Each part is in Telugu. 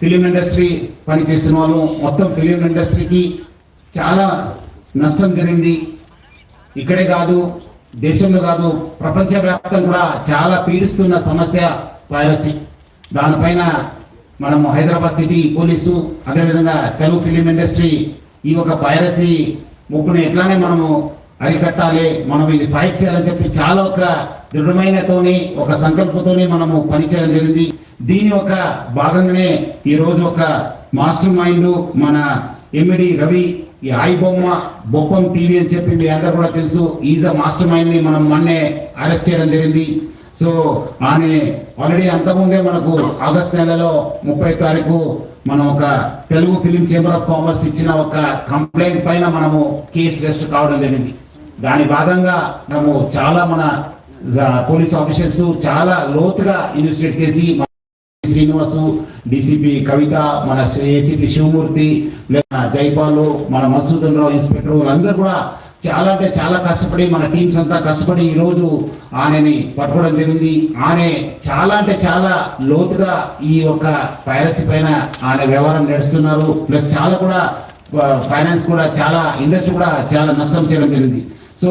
ఫిలిం ఇండస్ట్రీ పనిచేసిన వాళ్ళు మొత్తం ఫిలిం ఇండస్ట్రీకి చాలా నష్టం జరిగింది. ఇక్కడే కాదు దేశంలో కాదు ప్రపంచవ్యాప్తంగా కూడా చాలా పీడిస్తున్న సమస్య పైరసీ దానిపైన మనము హైదరాబాద్ సిటీ పోలీసు అదేవిధంగా తెలుగు ఫిలిం ఇండస్ట్రీ ఈ ఒక పైరసీ ముగ్గును ఎట్లానే మనము అరికట్టాలి మనం ఇది ఫైట్ చేయాలని చెప్పి చాలా ఒక దృఢమైనతోని ఒక సంకల్పంతోని మనము పనిచేయడం జరిగింది. దీని ఒక భాగంగానే ఈ రోజు ఒక మాస్టర్ మైండ్ మన ఎమ్మెడి రవి ఈ ఐ బొమ్మ బొప్పం టీవీ అని చెప్పి మీ అందరు కూడా తెలుసు. ఈజ్ అ మాస్టర్ మైండ్ని మనం మొన్నే అరెస్ట్ చేయడం జరిగింది. సో ఆమె ఆల్రెడీ అంతకుముందే మనకు ఆగస్ట్ నెలలో ముప్పై తారీఖు మనం ఒక Telugu film chamber of commerce ఇచ్చిన ఒక కంప్లైంట్ పైన మనము కేసు రెస్ట్ కావడం జరిగింది. దాని భాగంగా మనము చాలా మన పోలీస్ ఆఫీసర్స్ చాలా లోతుగా ఇన్వెస్టిగేట్ చేసి శ్రీనివాసు డిసిపి కవిత మన ఏసీపీ శివమూర్తి లేదా జైపాలు మన మసూదన్ రావు ఇన్స్పెక్టర్ వాళ్ళందరూ కూడా చాలా అంటే చాలా కష్టపడి మన టీమ్స్ అంతా కష్టపడి ఈ రోజు ఆయనని పట్టుకోవడం జరిగింది. ఆమె చాలా అంటే చాలా లోతుగా ఈ యొక్క పైరసీ పైన ఆయన వ్యవహారం నడుస్తున్నారు. ప్లస్ చాలా కూడా ఫైనాన్స్ కూడా చాలా ఇండస్ట్రీ కూడా చాలా నష్టం చేయడం జరిగింది. సో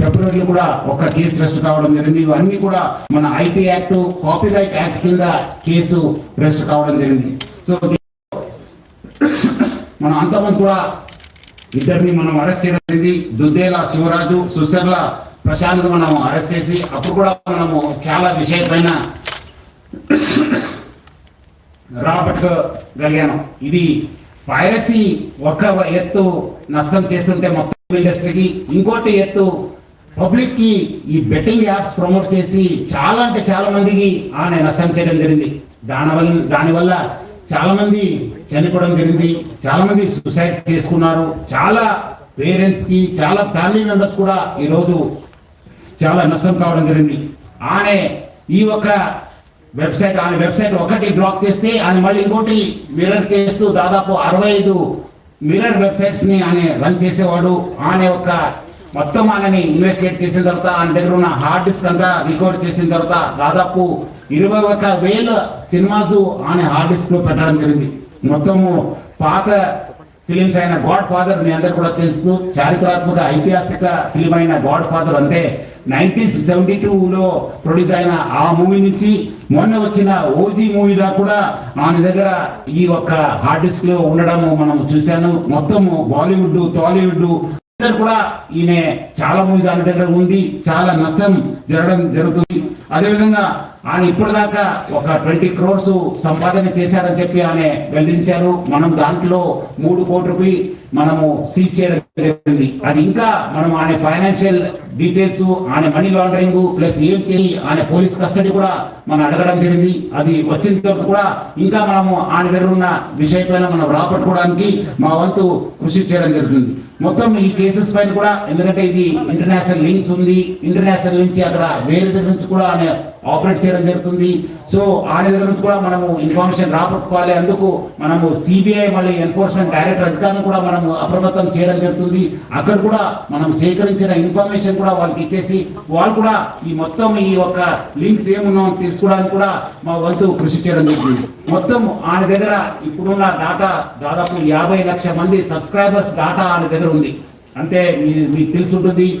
ఫిబ్రవరిలో కూడా ఒక కేసు రెస్ట్ కావడం జరిగింది. ఇవన్నీ కూడా మన ఐటీ యాక్ట్ కాపీరైట్ యాక్ట్ కింద కేసు రెస్ట్ కావడం జరిగింది. సో మనం అంతమంది కూడా ఇద్దరిని మనం అరెస్ట్ చేయడం జరిగింది. దుద్దేల శివరాజు సుశర్ల ప్రశాంత్ మనం అరెస్ట్ చేసి అప్పుడు కూడా మనము చాలా విషయం పైన రాబట్టగలిగాను. ఇది పైరసీ ఒక ఎత్తు నష్టం చేస్తుంటే మొత్తం ఇండస్ట్రీకి ఇంకోటి ఎత్తు పబ్లిక్కి ఈ బెట్టింగ్ యాప్స్ ప్రమోట్ చేసి చాలా అంటే చాలా మందికి ఆమె నష్టం చేయడం జరిగింది. దానివల్ల దానివల్ల చాలా మంది చనిపోవడం జరిగింది. చాలా మంది సూసైడ్ చేసుకున్నారు. చాలా పేరెంట్స్కి చాలా ఫ్యామిలీ మెంబర్స్ కూడా ఈరోజు చాలా నష్టం కావడం జరిగింది. ఆమె ఈ ఒక వెబ్సైట్ ఆమె వెబ్సైట్ ఒకటి బ్లాక్ చేస్తే ఆయన మళ్ళీ ఇంకోటి మిర్రర్ చేస్తూ దాదాపు అరవై ఐదు మిర్రర్ వెబ్సైట్స్ని ఆయన రన్ చేసేవాడు. ఆమె యొక్క మొత్తం వాళ్ళని ఇన్వెస్టిగేట్ చేసిన తర్వాత ఆయన దగ్గర ఉన్న హార్డ్ డిస్క్ అంతా రికవర్ చేసిన తర్వాత దాదాపు ఇరవై ఒక వేల సినిమాస్ ఆయన హార్డ్ డిస్క్లో పెట్టడం జరిగింది. మొత్తము పాత ఫిలిమ్స్ అయిన గాడ్ ఫాదర్ మీ అందరు కూడా తెలుసు. చారిత్రాత్మక ఐతిహాసిక ఫిలిం అయిన గాడ్ ఫాదర్ అంటే నైన్టీన్ సెవెంటీ లో ప్రొడ్యూస్ అయిన ఆ మూవీ నుంచి మొన్న వచ్చిన ఓజీ మూవీ దాకా కూడా ఆయన దగ్గర ఈ ఒక్క హార్డ్ డిస్క్లో ఉండడం మనం చూశాను. మొత్తము బాలీవుడ్ టాలీవుడ్ కూడా ఈయన చాలా మూవీస్ ఆయన దగ్గర ఉంది చాలా నష్టం జరగడం జరుగుతుంది. అదేవిధంగా ఆయన ఇప్పటిదాకా ఒక ట్వంటీ క్రోర్స్ సంపాదన చేశారని చెప్పి ఆయన వెల్లడించారు. మనం దాంట్లో మూడు కోట్ల రూపాయి మనము సీజ్ చేయడం జరిగింది. అది ఇంకా మనం ఆయన ఫైనాన్షియల్ డీటెయిల్స్ ఆయన మనీ లాండరింగ్ ప్లస్ ఏం చేయి ఆయన పోలీస్ కస్టడీ కూడా మనం అడగడం జరిగింది. అది వచ్చిన తర్వాత కూడా ఇంకా మనము ఆయన దగ్గర ఉన్న విషయం పైన మనం రాబట్టుకోవడానికి మా వంతు కృషి చేయడం జరుగుతుంది. మొత్తం ఈ కేసెస్ పైన కూడా ఎందుకంటే ఇది ఇంటర్నేషనల్ లింక్స్ ఉంది ఇంటర్నేషనల్ నుంచి అక్కడ వేరే దగ్గర నుంచి కూడా ఆపరేట్ చేయడం జరుగుతుంది. సో ఆయన దగ్గర నుంచి కూడా మనము ఇన్ఫర్మేషన్ రాబట్టుకోవాలి. అందుకు మనము సిబిఐ మళ్ళీ ఎన్ఫోర్స్మెంట్ డైరెక్టర్ అధికారులను కూడా మనము అప్రమత్తం చేయడం జరుగుతుంది. అక్కడ కూడా మనం సేకరించిన ఇన్ఫర్మేషన్ కూడా వాళ్ళకి ఇచ్చేసి వాళ్ళు కూడా ఈ మొత్తం ఈ యొక్క లింక్స్ ఏమున్నా తెలుసుకోవడానికి కూడా మా వంతు కృషి చేయడం జరుగుతుంది. మొత్తం ఆయన దగ్గర ఇప్పుడున్న డాటా దాదాపు యాభై లక్షల మంది సబ్స్క్రైబర్స్ డాటా ఆయన దగ్గర ఉంది. అంటే మీ- మీకు తెలిసి ఉంటుంది.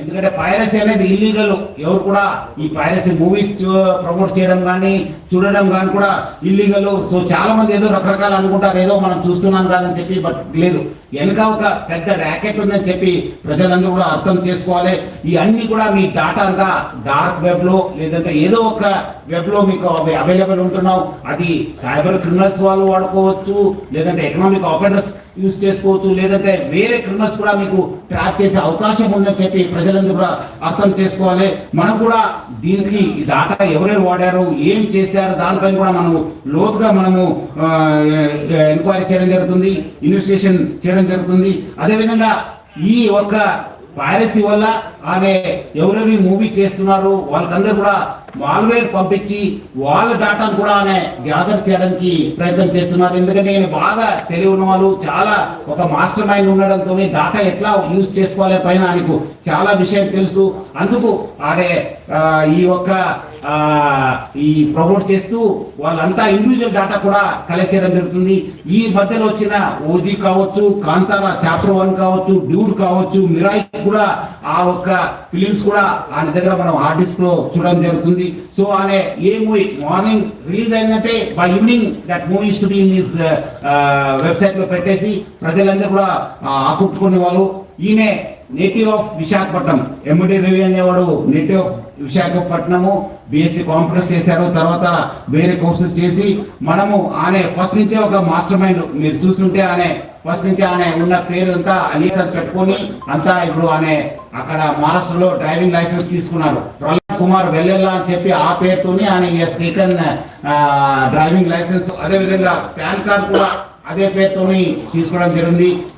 ఎందుకంటే పైరసీ అనేది ఇల్లీగల్ ఎవరు కూడా ఈ పైరసీ మూవీస్ ప్రమోట్ చేయడం కానీ చూడడం కానీ కూడా ఇల్లీగల్ సో చాలా మంది ఏదో రకరకాలు అనుకుంటారు. ఏదో మనం చూస్తున్నాం కాదని చెప్పి బట్ లేదు. వెనుక ఒక పెద్ద ర్యాకెట్ ఉందని చెప్పి ప్రజలందరూ కూడా అర్థం చేసుకోవాలి. ఈ అన్ని కూడా మీ డాటా అంతా డార్క్ వెబ్లో లేదంటే ఏదో ఒక వెబ్లో మీకు మీకు అవైలబుల్ ఉంటున్నావు. అది సైబర్ క్రిమినల్స్ వాళ్ళు వాడుకోవచ్చు లేదంటే ఎకనామిక్ ఆఫెండర్స్ యూజ్ చేసుకోవచ్చు లేదంటే వేరే క్రిమినల్స్ కూడా మీకు ట్రాప్ చేసే అవకాశం ఉందని చెప్పి ప్రజలందరూ కూడా అర్థం చేసుకోవాలి. మనం కూడా దీనికి డాటా ఎవరెవరు వాడారు ఏం చేశారు దానిపైన కూడా మనము లోతుగా మనము ఎంక్వైరీ చేయడం జరుగుతుంది. ఇన్వెస్టిగేషన్ చేయడం జరుగుతుంది. అదేవిధంగా ఈ ఒక్క పైరసీ వల్ల ఆమె ఎవరెవరి మూవీ చేస్తున్నారు వాళ్ళకందరూ కూడా మాల్వేర్ పంపించి వాళ్ళ డాటాను కూడా ఆమె గ్యాదర్ చేయడానికి ప్రయత్నం చేస్తున్నారు. ఎందుకంటే ఆమె బాగా తెలివి ఉన్న వాళ్ళు చాలా ఒక మాస్టర్ మైండ్ ఉండడంతో డాటా ఎట్లా యూజ్ చేసుకోవాలి పైన ఆయనకు చాలా విషయం తెలుసు. అందుకు ఆమె ఈ యొక్క ఈ ప్రమోట్ చేస్తూ వాళ్ళంతా ఇండివిజువల్ డాటా కూడా కలెక్ట్ చేయడం జరుగుతుంది. ఈ మధ్యలో వచ్చిన ఓజీ కావచ్చు కాంతారా చాప్టర్ వన్ కావచ్చు డ్యూడ్ కావచ్చు మిరాయి కూడా ఆ ఒక్క ఫిలిమ్స్ కూడా ఆయన దగ్గర మనం ఆర్టిస్ట్లో చూడడం జరుగుతుంది. సో అనే ఏ మూవీ మార్నింగ్ రిలీజ్ అయిందంటే by evening that movie to be in his వెబ్సైట్లో పెట్టేసి ప్రజలందరూ కూడా ఆకట్టుకునే వాళ్ళు. ఈయనే నేటివ్ ఆఫ్ విశాఖపట్నం ఎండి రవి అనేవాడు native of Visakhapatnam B Sc computers చేశారు. తర్వాత వేరే కోర్సెస్ చేసి మనము ఆనే ఫస్ట్ నుంచే ఒక మాస్టర్ మైండ్ మీరు చూస్తుంటే ఆనే ఫస్ట్ నుంచి ఆనే ఉన్న పేరు అంతా అలీస్ అని పెట్టుకొని అంతా ఇప్పుడు ఆనే అక్కడ మహారాష్ట్రలో డ్రైవింగ్ లైసెన్స్ తీసుకున్నారు. ప్రహ్లాద్ కుమార్ వెళ్ళెల్లా అని చెప్పి ఆ పేరుతోని ఆయన ఈ స్టేటన్ డ్రైవింగ్ లైసెన్స్ అదే విధంగా పాన్ కార్డ్ కూడా అదే పేరుతోని తీసుకోవడం జరిగింది.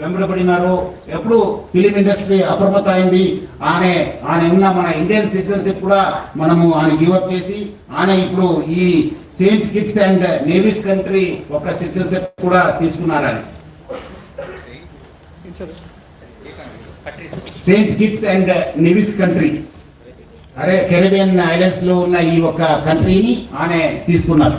వెంబడబడినారు ఎప్పుడు ఫిలిం ఇండస్ట్రీ అప్రమత్త అయింది ఆమె ఆయన ఉన్న మన ఇండియన్ సిటిజన్షిప్ కూడా మనము ఆయన గివప్ చేసి ఆయన ఇప్పుడు ఈ Saint Kitts and Nevis country ఒక సిటిజన్షిప్ కూడా తీసుకున్నారని. Saint Kitts and Nevis country అరే కెరేబియన్ ఐలాండ్స్లో ఉన్న ఈ ఒక కంట్రీని ఆమె తీసుకున్నారు.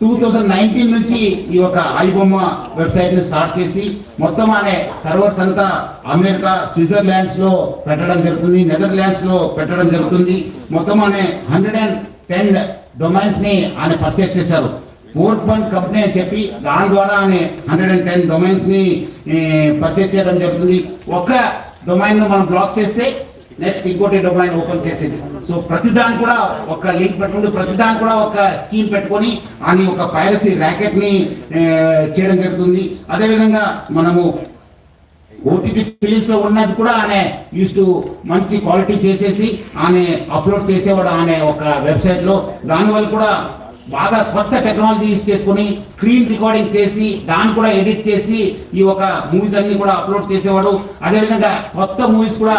టూ థౌజండ్ నైన్టీన్ నుంచి ఈ యొక్క ఐబొమ్మ వెబ్సైట్ని స్టార్ట్ చేసి మొత్తం అనే సర్వర్స్ అంతా అమెరికా స్విట్జర్లాండ్స్లో పెట్టడం జరుగుతుంది నెదర్లాండ్స్లో పెట్టడం జరుగుతుంది. మొత్తం అనే హండ్రెడ్ అండ్ టెన్ డొమైన్స్ని ఆయన పర్చేస్ చేశారు. ఫోర్త్ వన్ కంపెనీ అని చెప్పి దాని ద్వారా ఆయన హండ్రెడ్ అండ్ టెన్ డొమైన్స్ని పర్చేస్ చేయడం జరుగుతుంది. ఒక డొమైన్ను మనం బ్లాక్ చేస్తే నెక్స్ట్ ఇంకోటి డొమైన్ ఓపెన్ చేసేది. సో ప్రతిదాని కూడా ఒక లింక్ పెట్టుకుంటూ ప్రతిదాని కూడా ఒక స్కీమ్ పెట్టుకొని అని ఒక పైరసీ ర్యాకెట్ని చేయడం జరుగుతుంది. అదేవిధంగా మనము ఓటీటీ ఫిలిమ్స్లో ఉన్నది కూడా ఆమె యూస్ టు మంచి క్వాలిటీ చేసేసి ఆమె అప్లోడ్ చేసేవాడు ఆమె ఒక వెబ్సైట్లో దానివల్ల కూడా బాగా కొత్త టెక్నాలజీ యూస్ చేసుకొని స్క్రీన్ రికార్డింగ్ చేసి దాన్ని కూడా ఎడిట్ చేసి ఈ ఒక మూవీస్ అన్ని కూడా అప్లోడ్ చేసేవాడు. అదేవిధంగా కొత్త మూవీస్ కూడా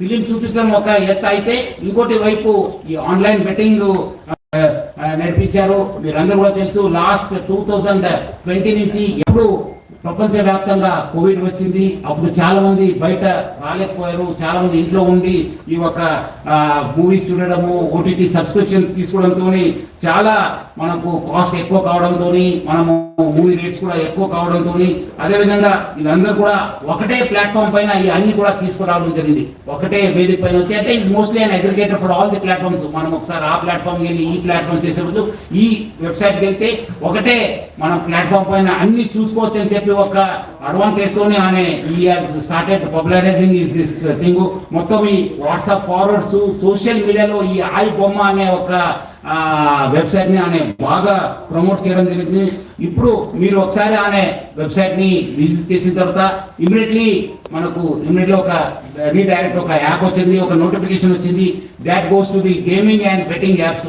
ఫిలిం చూపిస్తాం ఒక ఎత్త అయితే ఇంకోటి వైపు ఈ ఆన్లైన్ బెట్టింగ్ నడిపించారు మీరందరూ కూడా తెలుసు లాస్ట్ టూ థౌజండ్ ట్వంటీ నుంచి ఎప్పుడు ప్రపంచ వ్యాప్తంగా కోవిడ్ వచ్చింది. అప్పుడు చాలా మంది బయట రాలేకపోయారు. చాలా మంది ఇంట్లో ఉండి ఈ ఒక మూవీస్ చూడడము ఓటీటీ సబ్స్క్రిప్షన్ తీసుకోవడంతో చాలా మనకు కాస్ట్ ఎక్కువ కావడంతో మనము మూవీ రేట్స్ కూడా ఎక్కువ కావడంతో అదేవిధంగా వీళ్ళందరూ కూడా ఒకటే ప్లాట్ఫామ్ పైన ఈ అన్ని కూడా తీసుకురావడం జరిగింది. ఒకటే వేదిక పైన వచ్చి అంటే is mostly and aggregator for all the platforms మనం ఒకసారి ఆ ప్లాట్ఫామ్ వెళ్ళి ఈ ప్లాట్ఫామ్ చేసేప్పుడు ఈ వెబ్సైట్కి వెళ్తే ఒకటే మనం ప్లాట్ఫామ్ పైన అన్ని చూసుకోవచ్చు అని చెప్పి ఒక అడ్వాంటేజ్ తోనే ఆమె ఈ started popularising is this thing మొత్తం ఈ వాట్సాప్ ఫార్వర్డ్స్ సోషల్ మీడియాలో ఈ ఆయి బొమ్మ అనే ఒక వెబ్సైట్ని ఆమె బాగా ప్రమోట్ చేయడం జరిగింది. ఇప్పుడు మీరు ఒకసారి ఆమె వెబ్సైట్ని విజిట్ చేసిన తర్వాత ఇమీడియట్లీ మనకు ఇమీడియట్లీ ఒక రీడైరెక్ట్ ఒక యాప్ వచ్చింది ఒక నోటిఫికేషన్ వచ్చింది. That goes to the gaming and betting apps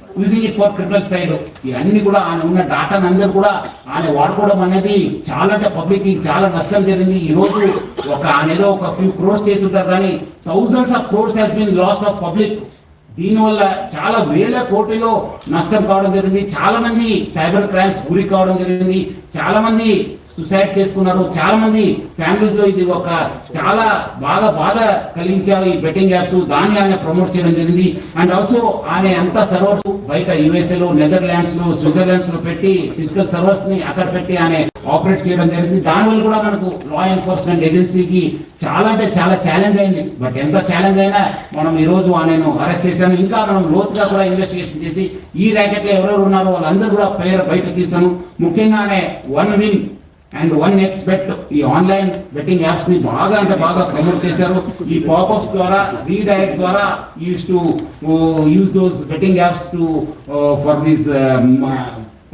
using it for criminal side. ఇవన్నీ కూడా ఆయన ఉన్న డాటాను అందరూ కూడా ఆయన వాడుకోవడం అనేది చాలా అంటే పబ్లిక్ చాలా నష్టం జరిగింది. ఈ రోజు ఒక ఆయన ఏదో ఒక ఫ్యూ క్రోర్స్ చేసి ఉంటారు కానీ thousands of crores has been lost of public దీనివల్ల చాలా వేల కోటిలో నష్టం కావడం జరిగింది. చాలా మంది సైబర్ క్రైమ్స్ గురి కావడం జరిగింది. చాలా మంది సుసైడ్ చేసుకున్నారు చాలా మంది ఫ్యామిలీస్లో ఇది ఒక చాలా బాగా బాధ కలిగించారు ఈ బెట్టింగ్ యాప్స్ దాన్ని ఆయన ప్రమోట్ చేయడం జరిగింది. అండ్ ఆల్సో ఆయన అంత సర్వర్స్ బయట యుఎస్ఏ లో నెదర్లాండ్స్లో స్విట్జర్లాండ్స్లో పెట్టి ఫిజికల్ సర్వర్స్ని అక్కడ పెట్టి ఆయన ఆపరేట్ చేయడం జరిగింది. దానివల్ల కూడా మనకు లా ఎన్ఫోర్స్మెంట్ ఏజెన్సీకి చాలా అంటే చాలా ఛాలెంజ్ అయింది. బట్ ఎంత ఛాలెంజ్ అయినా మనం ఈ రోజు ఆయనను అరెస్ట్ చేశాను ఇంకా మనం లోతుగా కూడా ఇన్వెస్టిగేషన్ చేసి ఈ ర్యాకెట్లో ఎవరెవరు ఉన్నారో వాళ్ళందరూ కూడా పేరు బయట తీసాను ముఖ్యంగానే one win and one X bet ఈ ఆన్లైన్ బెట్టింగ్ యాప్స్ని బాగా అంటే బాగా ప్రమోట్ చేశారు. ఈ పాపప్స్ ద్వారా రీడైరెక్ట్ ద్వారా use to use those betting apps to for this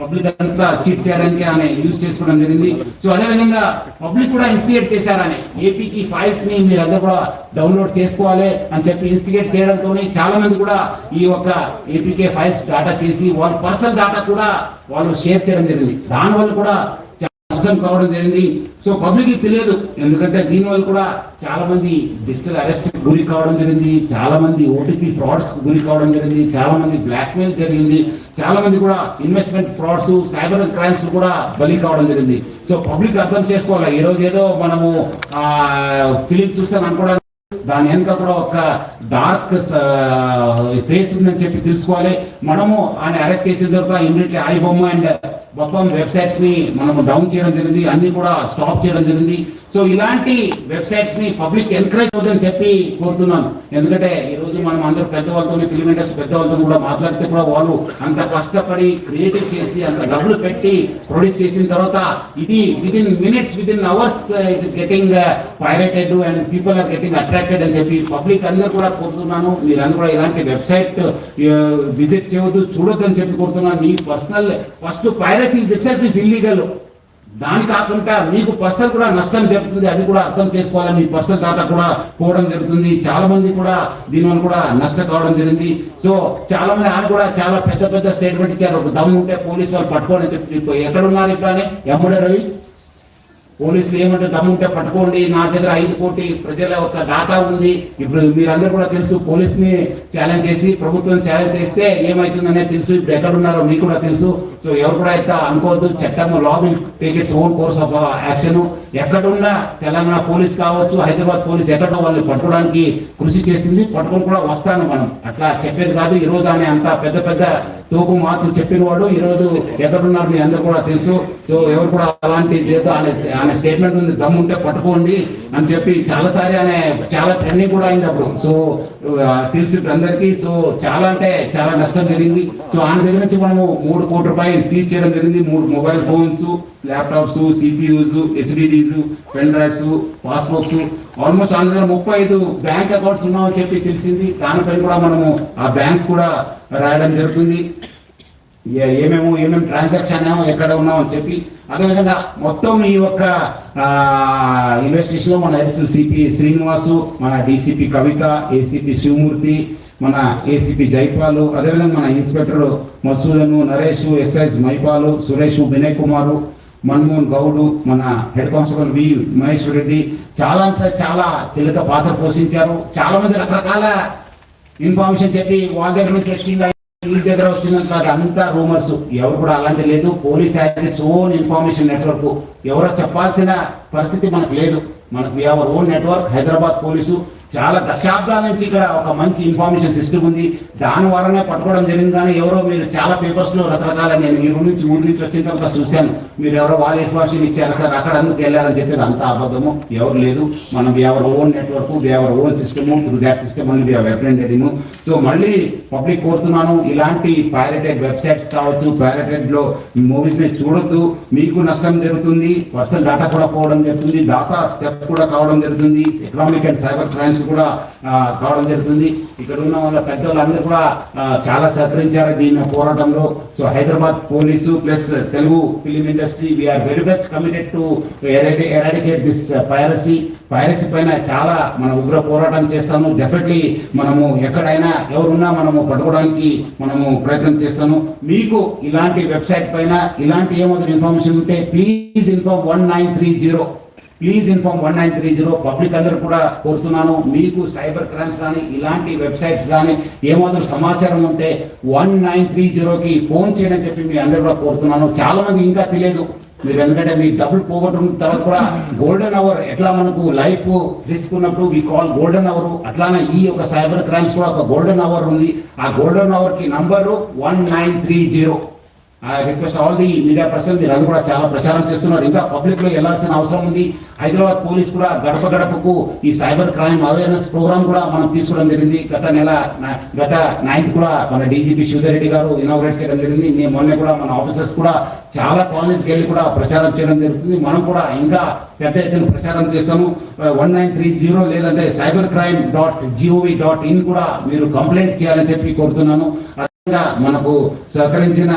public అంతా చీట్ చేయడానికి ఆమె యూజ్ చేసుకోవడం జరిగింది. సో అదే విధంగా పబ్లిక్ కూడా ఇన్స్టిగేట్ చేశారని. ఏపీకి ఫైల్స్ని మీరు అంతా కూడా డౌన్లోడ్ చేసుకోవాలి అని చెప్పి ఇన్స్టిగేట్ చేయడంతో చాలా మంది కూడా ఈ యొక్క ఏపీకే ఫైల్స్ డాటా చేసి వాళ్ళ పర్సనల్ డాటా కూడా వాళ్ళు షేర్ చేయడం జరిగింది. దానివల్ల కూడా నష్టం కావడం జరిగింది. సో పబ్లిక్ తెలియదు. ఎందుకంటే దీనివల్ల కూడా చాలా మంది డిజిటల్ అరెస్ట్ గురి కావడం జరిగింది. చాలా మంది ఓటీపీ ఫ్రాడ్స్ గురి కావడం జరిగింది. చాలా మంది బ్లాక్మెయిల్ జరిగింది. చాలా మంది కూడా ఇన్వెస్ట్మెంట్ ఫ్రాడ్స్ సైబర్ క్రైమ్స్ కూడా బలి కావడం జరిగింది. సో పబ్లిక్ అర్థం చేసుకోవాలి. ఈ రోజు ఏదో మనము ఫిలిం చూస్తాను అనుకోవడానికి దాని వెనుక కూడా ఒక డార్క్ ఫేస్ ఉందని చెప్పి తెలుసుకోవాలి. మనము ఆయన అరెస్ట్ చేసిన తర్వాత ఇమీడియట్లీ ఐ బొమ్మ అండ్ మొత్తం వెబ్సైట్స్ని మనము డౌన్ చేయడం జరిగింది అన్ని కూడా స్టాప్ చేయడం జరిగింది. సో ఇలాంటి వెబ్సైట్స్ని పబ్లిక్ ఎంకరేజ్ అవుతుందని చెప్పి కోరుతున్నాను. ఎందుకంటే ఈ రోజు మనం అందరూ పెద్దవాళ్ళతో ఫిల్మ్ ఇండస్ట్రీ పెద్దవాళ్ళతో కూడా మాట్లాడితే కూడా వాళ్ళు అంత కష్టపడి క్రియేటివ్ చేసి అంత డబ్బులు పెట్టి ప్రొడ్యూస్ చేసిన తర్వాత ఇది within minutes within hours it is getting pirated and people are getting attracted అని చెప్పి పబ్లిక్ అందరూ కూడా కోరుతున్నాను. మీరందరూ కూడా ఇలాంటి వెబ్సైట్ విజిట్ uh, చేయవద్దు చూడొద్దు అని చెప్పి కోరుతున్నాను. మీ personal first piracy itself is illegal దాని కాకుండా మీకు పర్సనల్ కూడా నష్టం జరుగుతుంది అది కూడా అర్థం చేసుకోవాలి మీ పర్సనల్ డాటా కూడా పోవడం జరుగుతుంది. చాలా మంది కూడా దీనివల్ల కూడా నష్టం కావడం జరిగింది. సో చాలా మంది ఆయన కూడా చాలా పెద్ద పెద్ద స్టేట్మెంట్ ఇచ్చారు. ఒక దమ్ము ఉంటే పోలీసు వాళ్ళు పట్టుకోవాలని చెప్పి ఇప్పుడు ఎక్కడ ఉన్నారు ఎమ్మడే రవి? పోలీసులు ఏమంటే దమ్ముంటే పట్టుకోండి నా దగ్గర ఐదు కోటి ప్రజల ఒక డాటా ఉంది. ఇప్పుడు మీరందరూ కూడా తెలుసు పోలీస్ని ఛాలెంజ్ చేసి ప్రభుత్వం ఛాలెంజ్ చేస్తే ఏమైతుందనేది తెలుసు. ఇప్పుడు ఎక్కడ ఉన్నారో మీకు కూడా తెలుసు. సో ఎవరు కూడా అయితే అనుకోవద్దు. చట్టం law will take its own course of action ఎక్కడున్నా తెలంగాణ పోలీస్ కావచ్చు హైదరాబాద్ పోలీస్ ఎక్కడో వాళ్ళని పట్టుకోవడానికి కృషి చేస్తుంది పట్టుకొని కూడా వస్తాను మనం. అట్లా చెప్పేది కాదు. ఈ రోజు ఆయన అంత పెద్ద పెద్ద తోపు మాటలు చెప్పిన ఈరోజు ఎక్కడున్నారు మీ అందరూ కూడా తెలుసు. సో ఎవరు కూడా అలాంటి ఏదో అనే ఆయన స్టేట్మెంట్ ఉంది దమ్ముంటే పట్టుకోండి అని చెప్పి చాలా సారి ఆయన చాలా ట్రెండింగ్ కూడా అయింది అప్పుడు. సో తెలిసి ఇప్పుడు అందరికీ. సో చాలా అంటే చాలా నష్టం జరిగింది. సో ఆయన దగ్గర నుంచి మనము మూడు కోట్ల రూపాయలు సీజ్ చేయడం జరిగింది. మూడు mobile phones laptops CPUs SSDs pen drives passbooks almost ఆయన దగ్గర ముప్పై ఐదు బ్యాంక్ అకౌంట్స్ ఉన్నామని చెప్పి తెలిసింది. దానిపైన కూడా మనము ఆ బ్యాంక్స్ కూడా రాయడం జరుగుతుంది. ఏ- ఏమేమో ఏమేమి ట్రాన్సాక్షన్ ఏమో ఎక్కడ ఉన్నాం అని చెప్పి. అదేవిధంగా మొత్తం ఈ యొక్క ఇన్వెస్టిగేషన్లో మన ఎడిషనల్ సిపి శ్రీనివాసు మన డిసిపి కవిత ఏసీపీ శివమూర్తి మన ఏసీపీ జైపాలు అదేవిధంగా మన ఇన్స్పెక్టర్ మసూదను నరేష్ ఎస్ఐస్ మైపాలు సురేష్ వినయ్ కుమారు మన్మోహన్ గౌడ్ మన head constable V Maheshwar Reddy చాలా అంటే చాలా కీలక పాత్ర పోషించారు. చాలా మంది రకరకాల ఇన్ఫర్మేషన్ చెప్పి వాళ్ళ దగ్గర నుంచి టెస్టింగ్ వీళ్ళ దగ్గర కాదు. అంతా రూమర్స్. ఎవరు కూడా అలాంటి లేదు. Police has its own information network. ఎవరో చెప్పాల్సిన పరిస్థితి మనకు లేదు. మనకు we our own network Hyderabad police. చాలా దశాబ్దాల నుంచి ఇక్కడ ఒక మంచి ఇన్ఫర్మేషన్ సిస్టమ్ ఉంది. దాని వల్లనే పట్టుకోవడం జరిగింది. కానీ ఎవరో మీరు చాలా పేపర్స్లో రకరకాల నేను ఈ నుంచి ఊరి నుంచి వచ్చిన తర్వాత చూశాను. మీరు ఎవరో వాళ్ళ ఇన్ఫర్మేషన్ ఇచ్చారు సార్ అక్కడ అందుకు వెళ్ళారని చెప్పేది అంత అబద్ధము. ఎవరు లేదు. మనం ever own network ever own system through that system అని రిప్రజెంటేటింగ్ సో మళ్ళీ పబ్లిక్ కోరుతున్నాను. ఇలాంటి పైరేటెడ్ వెబ్సైట్స్ కావచ్చు పైరటెడ్లో మూవీస్ని చూడొద్దు. మీకు నష్టం జరుగుతుంది. పర్సనల్ డేటా కూడా పోవడం జరుగుతుంది. డాటా కూడా కావడం జరుగుతుంది. ఎకనామిక్ అండ్ సైబర్ క్రైమ్స్ కూడా కావడం జరుగుతుంది. ఇక్కడ ఉన్న వాళ్ళ పెద్దవాళ్ళందరూ కూడా చాలా సహకరించారు దీని పోరాటంలో. So Hyderabad police plus Telugu film industry we are very much committed to eradicate this piracy piracy పైన చాలా మన ఉగ్ర పోరాటం చేస్తాము. డెఫినెట్లీ మనము ఎక్కడైనా ఎవరున్నా మనము పట్టుకోవడానికి మనము ప్రయత్నం చేస్తాము. మీకు ఇలాంటి వెబ్సైట్ పైన ఇలాంటి ఏమైనా ఇన్ఫర్మేషన్ ఉంటే please inform one nine three zero please inform one nine three zero public అందరూ కూడా కోరుతున్నాను. మీకు సైబర్ క్రైమ్స్ కానీ ఇలాంటి వెబ్సైట్స్ కానీ ఏమాత్రం సమాచారం ఉంటే వన్ నైన్ త్రీ జీరోకి ఫోన్ చేయని చెప్పి మీ అందరూ కూడా కోరుతున్నాను. చాలా మంది ఇంకా తెలియదు. మీరు ఎందుకంటే మీ డబ్బులు పోగొట్టుకున్న తర్వాత కూడా గోల్డెన్ అవర్ ఎట్లా మనకు లైఫ్ రిస్క్ ఉన్నప్పుడు వీ కాల్ గోల్డెన్ అవర్ అట్లానే ఈ ఒక సైబర్ క్రైమ్స్ కూడా ఒక గోల్డెన్ అవర్ ఉంది. ఆ golden అవర్కి number one nine three zero I request all the media person మీరు అది కూడా చాలా ప్రచారం చేస్తున్నారు. ఇంకా పబ్లిక్లో వెళ్ళాల్సిన అవసరం ఉంది. హైదరాబాద్ పోలీస్ కూడా గడప గడపకు ఈ సైబర్ క్రైమ్ అవేర్నెస్ ప్రోగ్రామ్ కూడా మనం తీసుకోవడం జరిగింది. గత నెల గత నైన్త్ కూడా మన డీజీపీ శివధర్ రెడ్డి గారు ఇనాగ్రేట్ చేయడం జరిగింది. మేము మొన్న కూడా మన ఆఫీసర్స్ కూడా చాలా కాలనీస్కి వెళ్ళి కూడా ప్రచారం చేయడం జరుగుతుంది. మనం కూడా ఇంకా పెద్ద ఎత్తున ప్రచారం చేస్తాము. వన్ నైన్ త్రీ జీరో లేదంటే cyber crime dot G O V dot in కూడా మీరు కంప్లైంట్ చేయాలని చెప్పి కోరుతున్నాను. మనకు సహకరించిన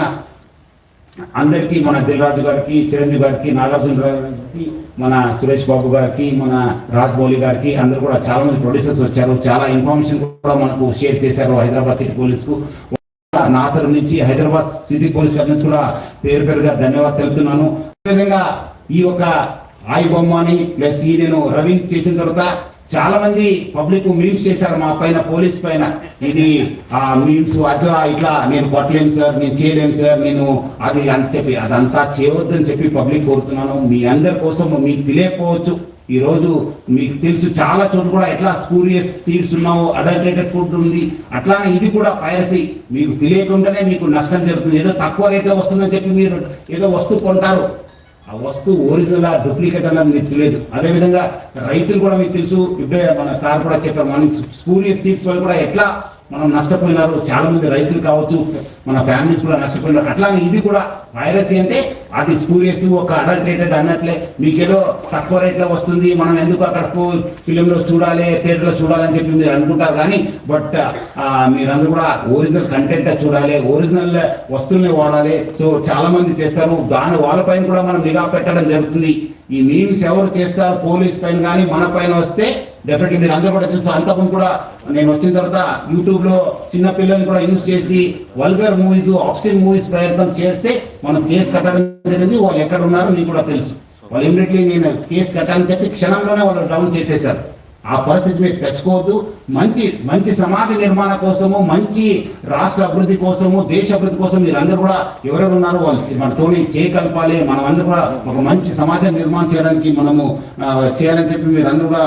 అందరికీ మన దిల్రాజు గారికి చిరంజీవి గారికి నాగార్జున గారికి మన సురేష్ బాబు గారికి మన రాజ్ గారికి అందరూ కూడా చాలా మంది ప్రొడ్యూసర్స్ వచ్చారు. చాలా ఇన్ఫర్మేషన్ కూడా మనకు షేర్ చేశారు హైదరాబాద్ సిటీ పోలీస్కు నా తరఫు నుంచి హైదరాబాద్ సిటీ పోలీస్ గారి నుంచి కూడా పేరు పేరుగా ధన్యవాదాలు తెలుపుతున్నాను. అదేవిధంగా ఈ యొక్క ఆయి బొమ్మని ప్లస్ ఈ నేను రవి చేసిన తర్వాత చాలా మంది పబ్లిక్ మీమ్స్ చేశారు మా పైన పోలీస్ పైన. ఇది ఆ మీమ్స్ అట్లా ఇట్లా. నేను కొట్టలేము సార్ నేను చేయలేము సార్ నేను అది అని చెప్పి అదంతా చేయవద్దని చెప్పి పబ్లిక్ కోరుతున్నాను. మీ అందరి కోసం మీకు తెలియకపోవచ్చు. ఈరోజు మీకు తెలుసు చాలా చోట్ల కూడా ఎట్లా స్కూరియస్ సీడ్స్ ఉన్నావు అడల్టరేటెడ్ ఫుడ్ ఉంది. అట్లానే ఇది కూడా పైరసీ. మీకు తెలియకుండానే మీకు నష్టం జరుగుతుంది. ఏదో తక్కువ రేట్లో వస్తుందని చెప్పి మీరు ఏదో వస్తువు కొంటారు. ఆ వస్తువు ఒరిజినల్ డూప్లికేట్ అన్నది మీకు తెలియదు. అదేవిధంగా రైతులు కూడా మీకు తెలుసు. ఇప్పుడే మన సార్ కూడా చెప్పారు మన స్కూల్ సీట్స్ వల్ల కూడా ఎట్లా మనం నష్టపోయినారు చాలా మంది రైతులు కావచ్చు మన ఫ్యామిలీస్ కూడా నష్టపోయినారు. అట్లానే ఇది కూడా వైరస్ అంటే అది స్పూరియస్ ఒక అడల్టేటెడ్ అన్నట్లే. మీకేదో తక్కువ రేట్లో వస్తుంది మనం ఎందుకు అక్కడ ఫిలింలో చూడాలి థియేటర్లో చూడాలని చెప్పి మీరు అనుకుంటారు కానీ బట్ మీరందరూ కూడా ఒరిజినల్ కంటెంట్ చూడాలి ఒరిజినల్ వస్తువుల్ని వాడాలి. సో చాలా మంది చేస్తారు. దాని వాళ్ళపైన కూడా మనం నిఘా పెట్టడం జరుగుతుంది. ఈ మీమ్స్ ఎవరు చేస్తారు? పోలీస్ పైన కానీ మన పైన వస్తే డెఫినెట్లీ మీరు అందరూ కూడా తెలుసు అంతకుముందు కూడా నేను వచ్చిన తర్వాత యూట్యూబ్లో చిన్న పిల్లల్ని కూడా యూజ్ చేసి వల్గర్ మూవీస్ ఆప్షన్ మూవీస్ ప్రయత్నం చేస్తే మనం కేసు కట్టడం జరిగింది వాళ్ళు ఎక్కడ ఉన్నారో మీకు కూడా తెలుసు. వాళ్ళు ఇమీడియట్లీ నేను కేసు కట్టాలని చెప్పి క్షణంలోనే వాళ్ళు డౌన్ చేసేశారు ఆ పరిస్థితి మీరు తెచ్చుకోవద్దు. మంచి మంచి సమాజ నిర్మాణ కోసము మంచి రాష్ట్ర అభివృద్ధి కోసము దేశ అభివృద్ధి కోసం మీరు అందరూ కూడా ఎవరెవరు ఉన్నారో వాళ్ళు మనతోని చేయగలపాలి మనం అందరూ కూడా ఒక మంచి సమాజం నిర్మాణం చేయడానికి మనము చేయాలని చెప్పి మీరు అందరూ కూడా